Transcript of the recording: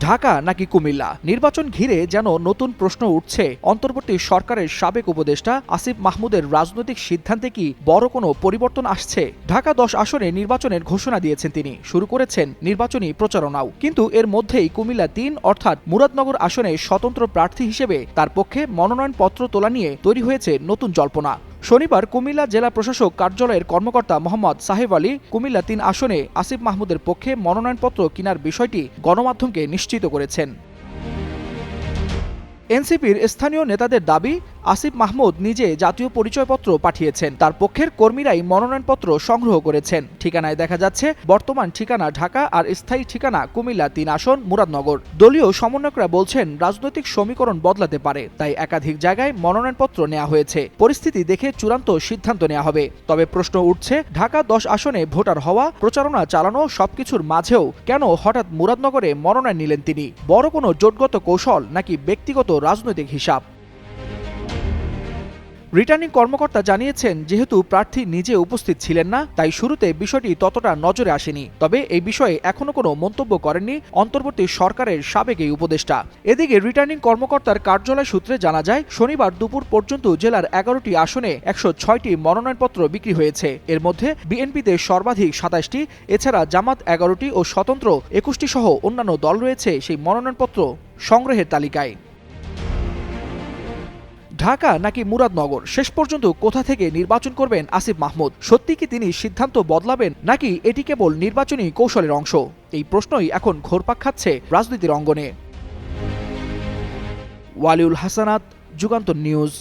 ঢাকা নাকি কুমিল্লা? নির্বাচন ঘিরে যেন নতুন প্রশ্ন উঠছে। অন্তর্বর্তী সরকারের সাবেক উপদেষ্টা আসিফ মাহমুদের রাজনৈতিক সিদ্ধান্তে কি বড় কোনো পরিবর্তন আসছে? ঢাকা দশ আসনে নির্বাচনের ঘোষণা দিয়েছেন তিনি। শুরু করেছেন নির্বাচনী প্রচারণাও। কিন্তু এর মধ্যেই কুমিল্লা তিন, অর্থাৎ মুরাদনগর আসনে স্বতন্ত্র প্রার্থী হিসেবে তার পক্ষে মনোনয়নপত্র তোলা নিয়ে তৈরি হয়েছে নতুন জল্পনা। শনিবার কুমিল্লা জেলা প্রশাসক কার্যালয়ের কর্মকর্তা মোহাম্মদ সাহেব আলী কুমিল্লা তিন আসনে আসিফ মাহমুদের পক্ষে মনোনয়নপত্র কেনার বিষয়টি গণমাধ্যমকে নিশ্চিত করেছেন। এনসিপির স্থানীয় নেতাদের দাবি আসিফ মাহমুদ নিজে জাতীয় পরিচয়পত্র পাঠিয়েছেন। তার পক্ষের কর্মীরাই মনোনয়নপত্র সংগ্রহ করেছেন। ঠিকানায় দেখা যাচ্ছে, বর্তমান ঠিকানা ঢাকা আর স্থায়ী ঠিকানা কুমিল্লা তিন আসন, মুরাদনগর। দলীয় সমন্বয়করা বলছেন, রাজনৈতিক সমীকরণ বদলাতে পারে, তাই একাধিক জায়গায় মনোনয়নপত্র নেওয়া হয়েছে। পরিস্থিতি দেখে চূড়ান্ত সিদ্ধান্ত নেওয়া হবে। তবে প্রশ্ন উঠছে, ঢাকা দশ আসনে ভোটার হওয়া, প্রচারণা চালানো সবকিছুর মাঝেও কেন হঠাৎ মুরাদনগরে মনোনয়ন নিলেন তিনি? বড় কোনো জোটগত কৌশল নাকি ব্যক্তিগত রাজনৈতিক হিসাব? রিটার্নিং কর্মকর্তা জানিয়েছেন, যেহেতু প্রার্থী নিজে উপস্থিত ছিলেন না, তাই শুরুতে বিষয়টি ততটা নজরে আসেনি। তবে এই বিষয়ে এখনও কোনো মন্তব্য করেননি অন্তর্বর্তী সরকারের সাবেক এই উপদেষ্টা। এদিকে রিটার্নিং কর্মকর্তার কার্যালয় সূত্রে জানা যায়, শনিবার দুপুর পর্যন্ত জেলার এগারোটি আসনে একশো ছয়টি মনোনয়নপত্র বিক্রি হয়েছে। এর মধ্যে বিএনপিতে সর্বাধিক সাতাশটি, এছাড়া জামাত এগারোটি ও স্বতন্ত্র একুশটি সহ অন্যান্য দল রয়েছে সেই মনোনয়নপত্র সংগ্রহের তালিকায়। ঢাকা নাকি মুরাদনগর? শেষ পর্যন্ত কোথা থেকে নির্বাচন করবেন আসিফ মাহমুদ? সত্যি কি তিনি সিদ্ধান্ত বদলাবেন নাকি এটি কেবল নির্বাচনী কৌশলের অংশ? এই প্রশ্নই এখন ঘোরপাক খাচ্ছে রাজনীতির অঙ্গনে। ওয়ালিউল হাসানাত, যুগান্তর নিউজ।